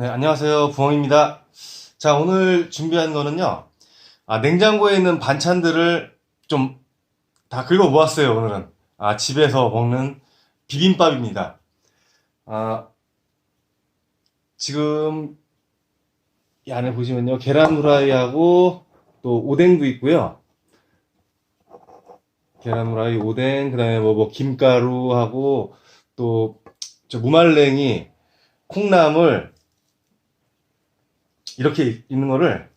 네, 안녕하세요. 부엉입니다. 자, 오늘 준비한 거는요. 아, 냉장고에 있는 반찬들을 좀 다 긁어 모았어요, 오늘은. 아, 집에서 먹는 비빔밥입니다. 아, 지금 이 안에 보시면요. 계란 후라이하고 또 오뎅도 있고요. 계란 후라이, 오뎅, 그 다음에 뭐, 뭐, 김가루하고 또 저 무말랭이, 콩나물, 이렇게 있는 거를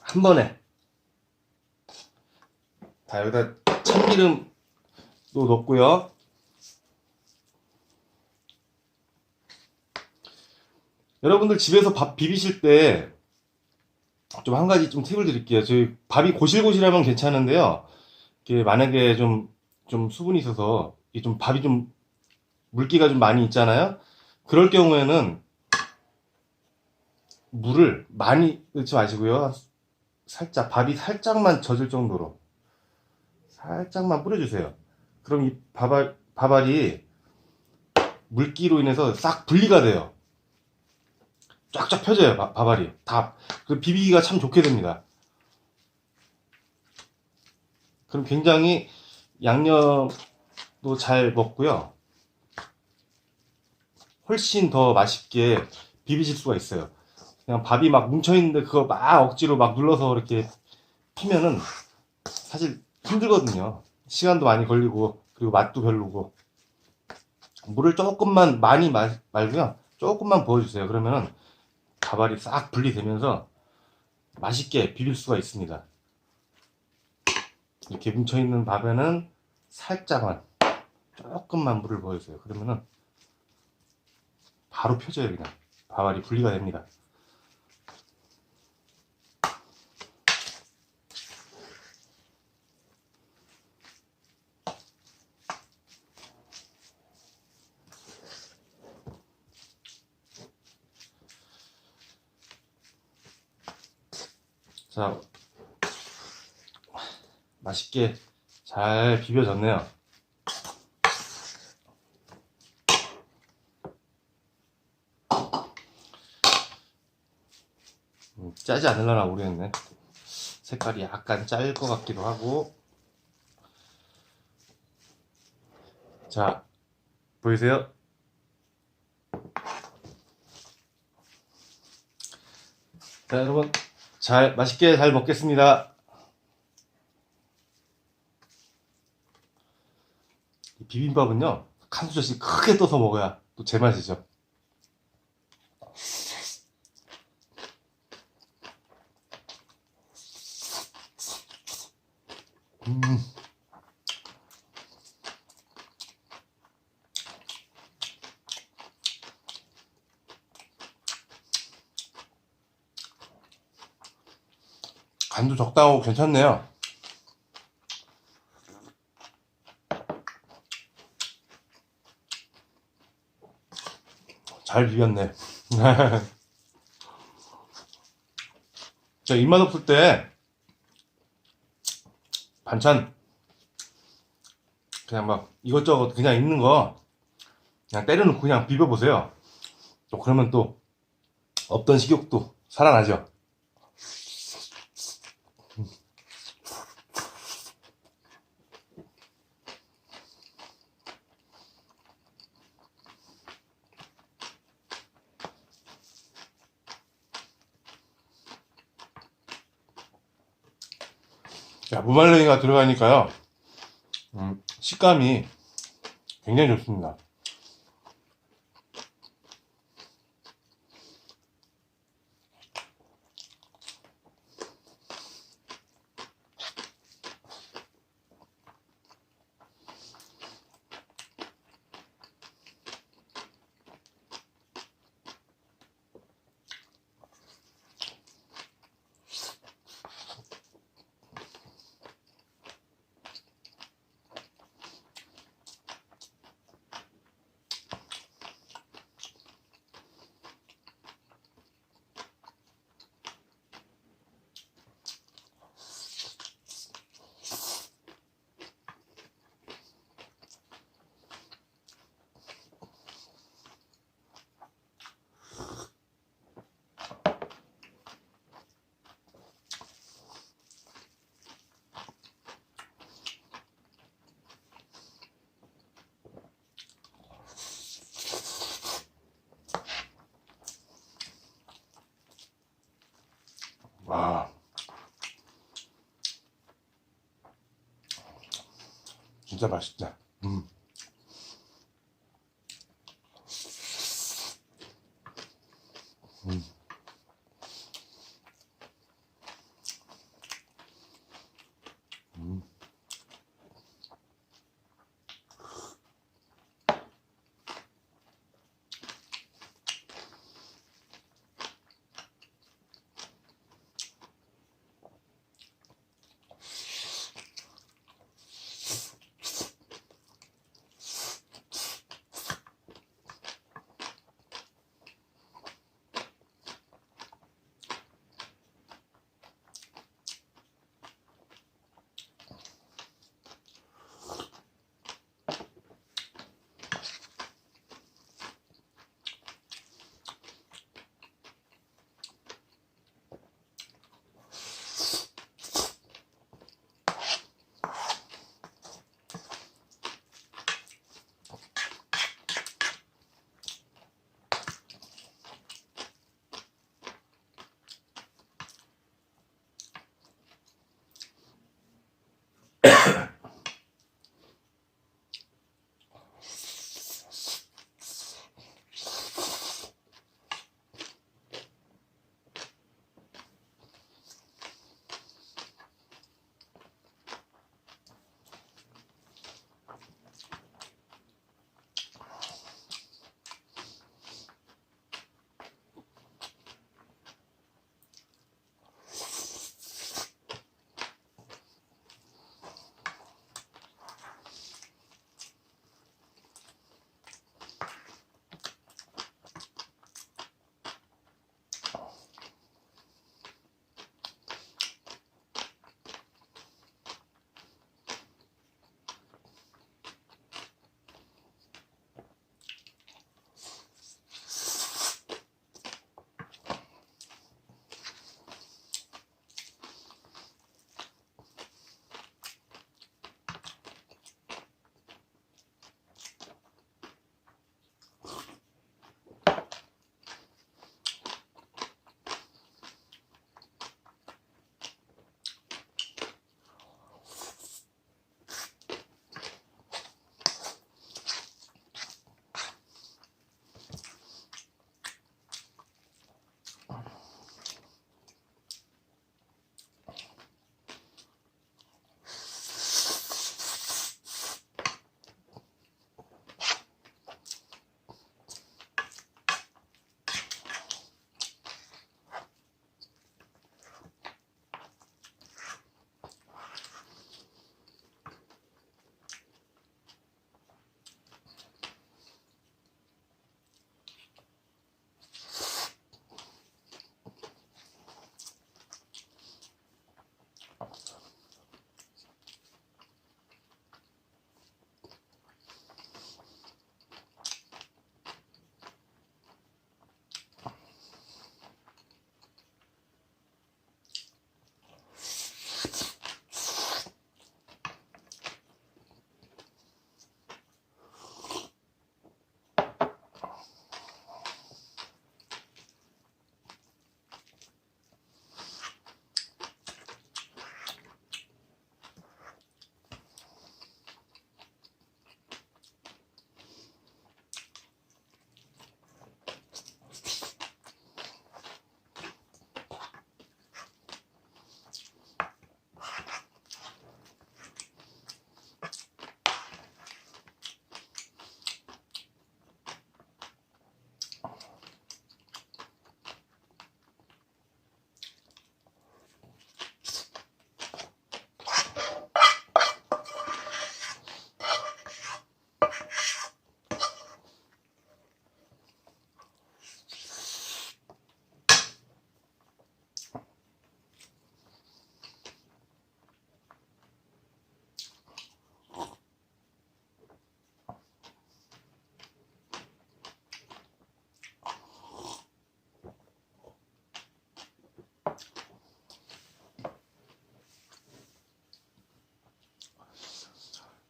한 번에 다 여기다 참기름도 넣고요. 여러분들 집에서 밥 비비실 때 좀 한 가지 좀 팁을 드릴게요. 저희 밥이 고실고실하면 괜찮은데요. 이게 만약에 좀, 좀 수분이 있어서 이게 좀 밥이 좀 물기가 좀 많이 있잖아요. 그럴 경우에는 물을 많이 넣지 마시고요. 살짝, 밥이 살짝만 젖을 정도로. 살짝만 뿌려주세요. 그럼 이 밥알, 밥알이 물기로 인해서 싹 분리가 돼요. 쫙쫙 펴져요, 밥- 밥알이. 다. 그 비비기가 참 좋게 됩니다. 그럼 굉장히 양념도 잘 먹고요. 훨씬 더 맛있게 비비실 수가 있어요. 그냥 밥이 막 뭉쳐있는데 그거 막 억지로 막 눌러서 이렇게 피면은 사실 힘들거든요. 시간도 많이 걸리고, 그리고 맛도 별로고. 물을 조금만 많이 마, 말고요. 조금만 부어주세요. 그러면은 밥알이 싹 분리되면서 맛있게 비빌 수가 있습니다. 이렇게 뭉쳐있는 밥에는 살짝만, 조금만 물을 부어주세요. 그러면은 바로 펴져요, 그냥. 밥알이 분리가 됩니다. 자, 맛있게 잘 비벼졌네요. 음, 짜지 않으려나 모르겠네. 색깔이 약간 짤 것 같기도 하고. 자, 보이세요? 자, 여러분. 잘, 맛있게 잘 먹겠습니다. 이 비빔밥은요, 한 수저씩 크게 떠서 먹어야 또 제맛이죠. 음. 간도 적당하고 괜찮네요. 잘 비볐네. 자, 입맛 없을 때 반찬 그냥 막 이것저것 그냥 있는 거 그냥 때려놓고 그냥 비벼보세요. 또 그러면 또 없던 식욕도 살아나죠. 자, 무말랭이가 들어가니까요. 음, 식감이 굉장히 좋습니다. 아. 진짜 맛있다.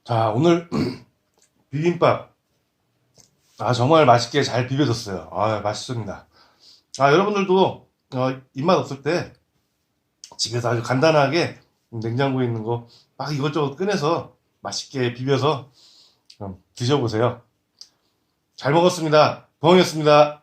자, 오늘 비빔밥. 아, 정말 맛있게 잘 비벼졌어요. 아, 맛있습니다. 아, 여러분들도 어, 입맛 없을 때 집에서 아주 간단하게 냉장고에 있는 거 막 이것저것 꺼내서 맛있게 비벼서 그럼 드셔보세요. 잘 먹었습니다. 부엉이었습니다.